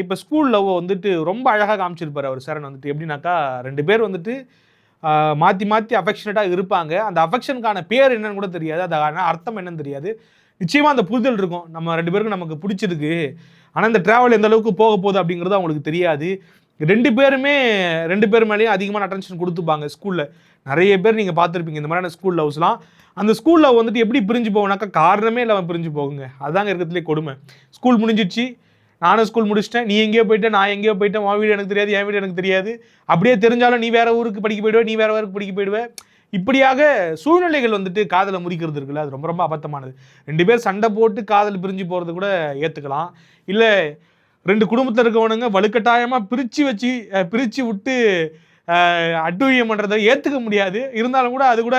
இப்போ school love வந்துட்டு ரொம்ப அழகாக காமிச்சிருப்பார் அவர் சரண் வந்துட்டு. எப்படின்னாக்கா ரெண்டு பேர் வந்துட்டு மாற்றி மாற்றி அஃபெக்ஷனேட்டாக இருப்பாங்க. அந்த அஃபெக்ஷனுக்கான பேர் என்னன்னு கூட தெரியாது. அதுக்கான அர்த்தம் என்னன்னு தெரியாது. நிச்சயமாக அந்த புரிதல் இருக்கும். நம்ம ரெண்டு பேருக்கும் நமக்கு பிடிச்சிருக்கு. ஆனால் இந்த ட்ராவல் எந்த அளவுக்கு போக போகுது அப்படிங்கிறது அவங்களுக்கு தெரியாது. ரெண்டு பேருமே ரெண்டு பேர் மேலேயும் அதிகமான அட்டென்ஷன் கொடுத்துப்பாங்க ஸ்கூலில் நிறைய பேர் நீங்கள் பார்த்துருப்பீங்க. இந்த மாதிரியான ஸ்கூல் லவ்ஸ்லாம் அந்த ஸ்கூல் லவ் வந்துட்டு எப்படி பிரிஞ்சு போகுனாக்கா காரணமே இல்லாமல் பிரிஞ்சு போகுங்க. அதுதாங்க இருக்கிறதுலே கொடுமை. ஸ்கூல் முடிஞ்சிச்சு நானும் ஸ்கூல் முடிச்சிட்டேன். நீ எங்கேயோ போயிட்டேன் நான் எங்கேயோ போயிட்டேன். உன் வீடு எனக்கு தெரியாது என் வீடு எனக்கு தெரியாது. அப்படியே தெரிஞ்சாலும் நீ வேற ஊருக்கு படிக்க போயிடுவே நீ வேற ஊருக்கு படிக்க போயிடுவே. இப்படியாக சூழ்நிலைகள் வந்துட்டு காதலை முறிக்கிறது இருக்குல்ல. அது ரொம்ப ரொம்ப அபத்தமானது. ரெண்டு பேர் சண்டை போட்டு காதல் பிரிஞ்சு போகிறது கூட ஏற்றுக்கலாம் இல்லை ரெண்டு குடும்பத்தில் இருக்கவனுங்க வலுக்கட்டாயமாக பிரித்து வச்சு பிரித்து விட்டு அட்டுவியம் அட்டூழியம் பண்ணுறதை ஏற்றுக்க முடியாது. இருந்தாலும் கூட அது கூட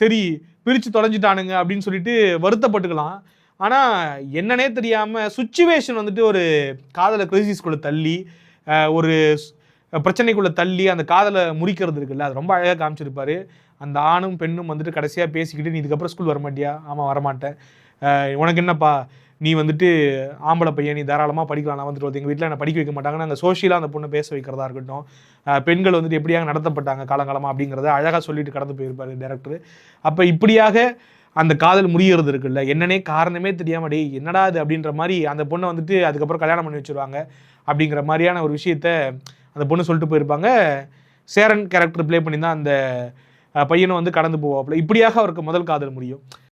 சரி பிரித்து தொலைஞ்சிட்டானுங்க அப்படின்னு சொல்லிட்டு வருத்தப்பட்டுக்கலாம். ஆனால் என்னன்னே தெரியாமல் சுச்சுவேஷன் வந்துட்டு ஒரு காதலை கிரைசிஸ்குள்ளே தள்ளி ஒரு பிரச்சனைக்குள்ளே தள்ளி அந்த காதலை முறிக்கிறது இருக்குல்ல அது ரொம்ப அழகாக காமிச்சிருப்பாரு. அந்த ஆணும் பெண்ணும் வந்துட்டு கடைசியாக பேசிக்கிட்டு நீ இதுக்கப்புறம் ஸ்கூல் வர மாட்டியா ஆமாம் வரமாட்டேன் உனக்கு என்னப்பா? நீ வந்துட்டு ஆம்பளை பையன் நீ தாராளமாக படிக்கலாம். நான் வந்துட்டு எங்கள் வீட்டில் என்ன படிக்க வைக்க மாட்டாங்க அந்த சோஷியலாக அந்த பொண்ணை பேச வைக்கிறதா இருக்கட்டும். பெண்கள் வந்துட்டு எப்படியாக நடத்தப்பட்டாங்க காலங்காலமாக அப்படிங்கிறத அழகாக சொல்லிட்டு கடந்து போயிருப்பாரு டேரக்டர் அப்போ இப்படியாக அந்த காதல் முறியறது இருக்குல்ல? என்னன்னே காரணமே தெரியாம டேய் என்னடா இது? அப்படின்ற மாதிரி அந்த பொண்ணை வந்துட்டு அதுக்கப்புறம் கல்யாணம் பண்ணி வச்சுருவாங்க. அப்படிங்கிற மாதிரியான ஒரு விஷயத்த அந்த பொண்ணு சொல்லிட்டு போயிருப்பாங்க. சேரன் கேரக்டர் ப்ளே பண்ணி தான் அந்த பையனும் வந்து கடந்து போவாப்புல. இப்படியாக அவருக்கு முதல் காதல் முடியும்.